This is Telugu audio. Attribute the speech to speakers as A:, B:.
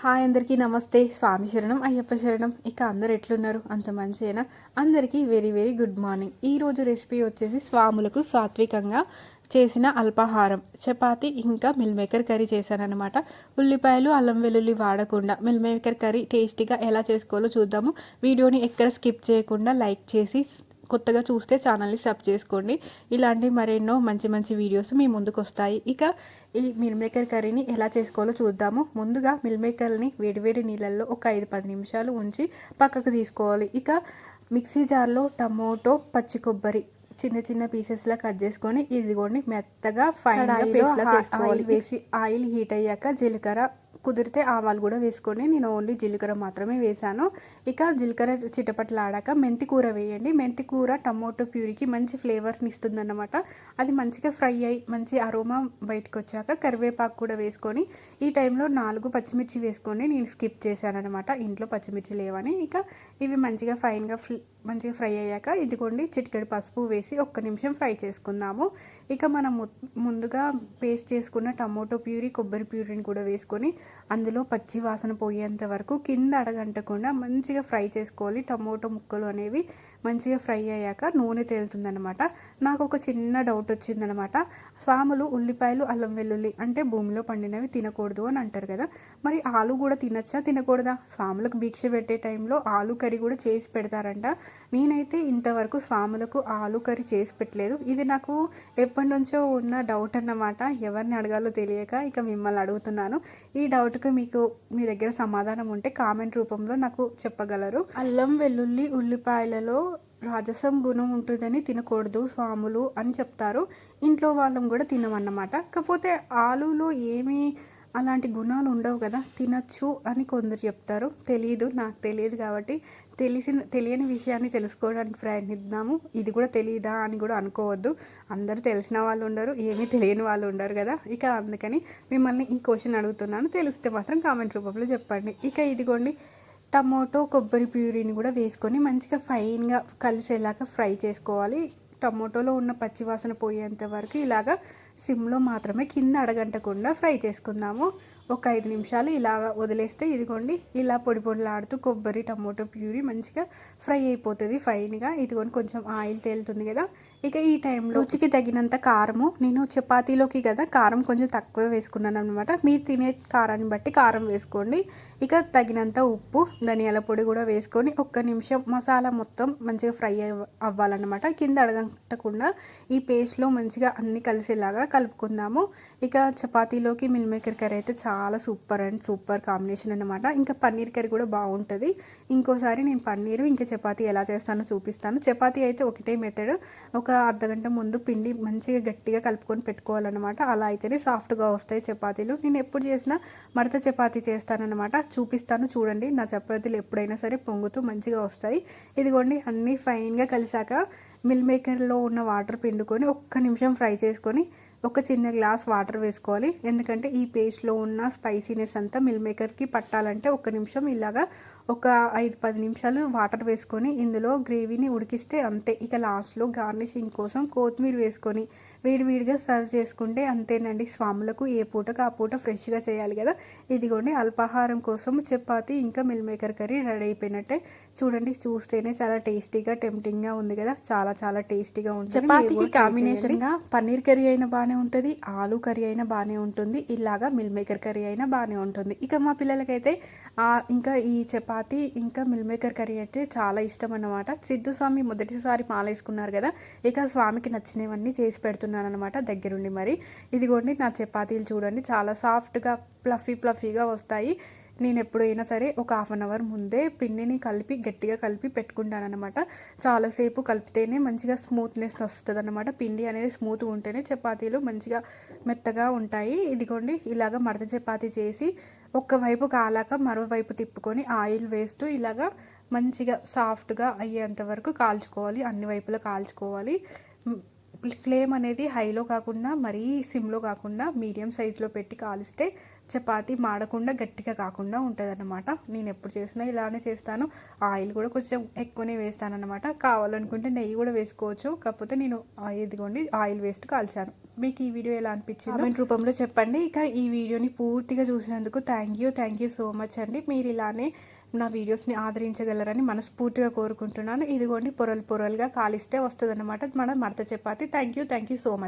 A: హాయ్ అందరికీ నమస్తే. స్వామి శరణం అయ్యప్ప శరణం. ఇక అందరు ఎట్లున్నారు? అంత మంచిగా అందరికీ వెరీ వెరీ గుడ్ మార్నింగ్ ఈరోజు రెసిపీ వచ్చేసి స్వాములకు సాత్వికంగా చేసిన అల్పాహారం. చపాతి ఇంకా మిల్ మేకర్ కర్రీ చేశానన్నమాట. ఉల్లిపాయలు అల్లం వెల్లుల్లి వాడకుండా మిల్ మేకర్ కర్రీ టేస్టీగా ఎలా చేసుకోవాలో చూద్దాము. వీడియోని ఎక్కడ స్కిప్ చేయకుండా లైక్ చేసి కొత్తగా చూస్తే ఛానల్ని సబ్ చేసుకోండి. ఇలాంటి మరెన్నో మంచి మంచి వీడియోస్ మీ ముందుకు వస్తాయి ఇక ఈ మిల్ మేకర్ కర్రీని ఎలా చేసుకోవాలో చూద్దాము. ముందుగా మిల్ మేకర్ని వేడివేడి నీళ్ళల్లో ఒక ఐదు పది నిమిషాలు ఉంచి పక్కకు తీసుకోవాలి. ఇక మిక్సీ జార్లో టమోటో పచ్చి కొబ్బరి చిన్న చిన్న పీసెస్లా కట్ చేసుకొని ఇదిగోండి మెత్తగా ఫైన్గా పేస్ట్లా చేసుకోవాలి. వేసి ఆయిల్ హీట్ అయ్యాక జీలకర్ర కుదిరితే ఆవాలు కూడా వేసుకోండి నేను ఓన్లీ జీలకర్ర మాత్రమే వేసాను ఇక జీలకర్ర చిటపట్లాడాక మెంతి కూర వేయండి. మెంతి కూర టమోటో ప్యూరీకి మంచి ఫ్లేవర్ని ఇస్తుందన్నమాట. అది మంచిగా ఫ్రై అయ్యి మంచి అరోమా బయటకు వచ్చాక కరివేపాకు కూడా వేసుకొని ఈ టైంలో నాలుగు పచ్చిమిర్చి వేసుకొని నేను స్కిప్ చేశాను అనమాట ఇంట్లో పచ్చిమిర్చి లేవని. ఇక ఇవి మంచిగా ఫైన్గా మంచిగా ఫ్రై అయ్యాక ఇదిగోండి చిటికెడు పసుపు వేసి ఒక్క నిమిషం ఫ్రై చేసుకుందాము. ఇక మనం ముందుగా పేస్ట్ చేసుకున్న టమోటో ప్యూరీ కొబ్బరి ప్యూరీని కూడా వేసుకొని అందులో పచ్చి వాసన పోయేంత వరకు కింద అడగంటకుండా మంచిగా ఫ్రై చేసుకోవాలి. టమోటో ముక్కలు అనేవి మంచిగా ఫ్రై అయ్యాక నూనె తేలుతుందనమాట నాకు ఒక చిన్న డౌట్ వచ్చిందనమాట స్వాములు ఉల్లిపాయలు అల్లం వెల్లుల్లి అంటే భూమిలో పండినవి తినకూడదు అని అంటారు కదా. మరి ఆలు కూడా తినచ్చా? తినకూడదా? స్వాములకు భిక్ష పెట్టే టైంలో ఆలు కర్రీ కూడా చేసి పెడతారంట. నేనైతే ఇంతవరకు స్వాములకు ఆలు కర్రీ చేసి పెట్టలేదు. ఇది నాకు ఎప్పటి నుంచో ఉన్న డౌట్ అన్నమాట. ఎవరిని అడగాలో తెలియక ఇక మిమ్మల్ని అడుగుతున్నాను. ఈ డౌట్కి మీకు మీ దగ్గర సమాధానం ఉంటే కామెంట్ రూపంలో నాకు చెప్పగలరు. అల్లం వెల్లుల్లి ఉల్లిపాయలలో రాజసం గుణం ఉంటుందని తినకూడదు స్వాములు అని చెప్తారు. ఇంట్లో వాళ్ళం కూడా తినమన్నమాట. కాకపోతే ఆలులో ఏమీ అలాంటి గుణాలు ఉండవు కదా తినచ్చు అని కొందరు చెప్తారు. తెలియదు నాకు తెలియదు కాబట్టి తెలిసిన తెలియని విషయాన్ని తెలుసుకోవడానికి ప్రయత్నిద్దాము. ఇది కూడా తెలియదా అని కూడా అనుకోవద్దు. అందరూ తెలిసిన వాళ్ళు ఉండరు ఏమీ తెలియని వాళ్ళు ఉండరు కదా. ఇక అందుకని మిమ్మల్ని ఈ క్వశ్చన్ అడుగుతున్నాను. తెలిస్తే మాత్రం కామెంట్ రూపంలో చెప్పండి. ఇక ఇదిగోండి టమోటో కొబ్బరి ప్యూరీని కూడా వేసుకొని మంచిగా ఫైన్గా కలిసేలాగా ఫ్రై చేసుకోవాలి. టమోటోలో ఉన్న పచ్చివాసన పోయేంత వరకు ఇలాగా సిమ్లో మాత్రమే కింద అడగంటకుండా ఫ్రై చేసుకుందాము. ఒక ఐదు నిమిషాలు ఇలాగ వదిలేస్తే ఇదిగోండి ఇలా పొడి పొడిలాడుతూ కొబ్బరి టమోటో ప్యూరీ మంచిగా ఫ్రై అయిపోతుంది ఫైన్గా. ఇదిగోండి కొంచెం ఆయిల్ తేలుతుంది కదా. ఇక ఈ టైంలో రుచికి తగినంత కారము నేను చపాతీలోకి కదా కారం కొంచెం తక్కువ వేసుకున్నాను అనమాట మీరు తినే కారాన్ని బట్టి కారం వేసుకోండి. ఇక తగినంత ఉప్పు ధనియాల పొడి కూడా వేసుకొని ఒక్క నిమిషం మసాలా మొత్తం మంచిగా ఫ్రై అవ్వాలన్నమాట. కింద అడగట్టకుండా ఈ పేస్ట్లో మంచిగా అన్ని కలిసేలాగా కలుపుకుందాము. ఇక చపాతీలోకి మిల్ మేకర్ కర్రీ అయితే చాలా సూపర్ అండ్ సూపర్ కాంబినేషన్ అనమాట ఇంకా పన్నీర్ కర్రీ కూడా బాగుంటుంది. ఇంకోసారి నేను పన్నీరు ఇంకా చపాతీ ఎలా చేస్తానో చూపిస్తాను. చపాతీ అయితే ఒకటే మెథడ్ ఒక అర్ధగంట ముందు పిండి మంచిగా గట్టిగా కలుపుకొని పెట్టుకోవాలన్నమాట. అలా అయితేనే సాఫ్ట్గా వస్తాయి చపాతీలు. నేను ఎప్పుడు చేసినా మడత చపాతీ చేస్తానన్నమాట. చూపిస్తాను చూడండి. నా చపాతీలు ఎప్పుడైనా సరే పొంగుతూ మంచిగా వస్తాయి. ఇదిగోండి అన్నీ ఫైన్గా కలిసాక మిల్ మేకర్లో ఉన్న వాటర్ పిండుకొని ఒక్క నిమిషం ఫ్రై చేసుకొని ఒక చిన్న గ్లాస్ వాటర్ వేసుకోవాలి. ఎందుకంటే ఈ పేస్ట్లో ఉన్న స్పైసీనెస్ అంతా మిల్ మేకర్కి పట్టాలంటే ఒక నిమిషం ఇలాగా ఒక ఐదు పది నిమిషాలు వాటర్ వేసుకొని ఇందులో గ్రేవీని ఉడికిస్తే అంతే. ఇక లాస్ట్లో గార్నిషింగ్ కోసం కొత్తిమీర వేసుకొని వేడివేడిగా సర్వ్ చేసుకుంటే అంతేనండి. స్వాములకు ఏ పూటకు ఆ పూట ఫ్రెష్గా చేయాలి కదా. ఇదిగోండి అల్పాహారం కోసం చపాతి ఇంకా మిల్ మేకర్ కర్రీ రెడీ అయిపోయినట్టే. చూడండి చూస్తేనే చాలా టేస్టీగా టెంప్టింగ్గా ఉంది కదా. చాలా చాలా టేస్టీగా ఉంటుంది. చపాతీకి కాంబినేషన్గా పన్నీర్ కర్రీ అయినా బాగానే ఉంటుంది ఆలు కర్రీ అయినా బాగానే ఉంటుంది ఇలాగా మిల్ మేకర్ కర్రీ అయినా బాగానే ఉంటుంది. ఇక మా పిల్లలకైతే ఇంకా ఈ చపాతి ఇంకా మిల్ మేకర్ కర్రీ అంటే చాలా ఇష్టం అన్నమాట. సిద్ధు స్వామి మొదటిసారి మాలేసుకున్నారు కదా. ఇక స్వామికి నచ్చినవన్నీ చేసి పెడుతున్నారు. చేస్తున్నాను అనమాట దగ్గరుండి మరి. ఇదిగోండి నా చపాతీలు చూడండి చాలా సాఫ్ట్గా ప్లఫీ ప్లఫీగా వస్తాయి. నేను ఎప్పుడైనా సరే ఒక హాఫ్ అన్ అవర్ ముందే పిండిని కలిపి గట్టిగా కలిపి పెట్టుకుంటానమాట చాలాసేపు కలిపితేనే మంచిగా స్మూత్నెస్ వస్తుంది అనమాట పిండి అనేది స్మూత్గా ఉంటేనే చపాతీలు మంచిగా మెత్తగా ఉంటాయి. ఇదిగోండి ఇలాగ మడత చపాతీ చేసి ఒక్కవైపు కాలాక మరోవైపు తిప్పుకొని ఆయిల్ వేస్తూ ఇలాగా మంచిగా సాఫ్ట్గా అయ్యేంత వరకు కాల్చుకోవాలి. అన్ని వైపులా కాల్చుకోవాలి. ఫ్లేమ్ అనేది హైలో కాకుండా మరీ సిమ్లో కాకుండా మీడియం సైజులో పెట్టి కాలిస్తే చపాతి మాడకుండా గట్టిగా కాకుండా ఉంటుంది అన్నమాట నేను ఎప్పుడు చేసినా ఇలానే చేస్తాను. ఆయిల్ కూడా కొంచెం ఎక్కువనే వేస్తాను అనమాట కావాలనుకుంటే నెయ్యి కూడా వేసుకోవచ్చు. కాకపోతే నేను ఇదిగోండి ఆయిల్ వేస్ట్ కాల్చాను. మీకు ఈ వీడియో ఎలా అనిపించింది కామెంట్ రూపంలో చెప్పండి. ఇక ఈ వీడియోని పూర్తిగా చూసినందుకు thank you thank you so much అండి. మీరు ఇలానే నా వీడియోస్ని ఆదరించగలరని మనస్ఫూర్తిగా కోరుకుంటున్నాను. ఇదిగోండి పొరలు పొరలుగా కాలిస్తే వస్తుందన్నమాట మన మడత chapati. Thank you thank you so much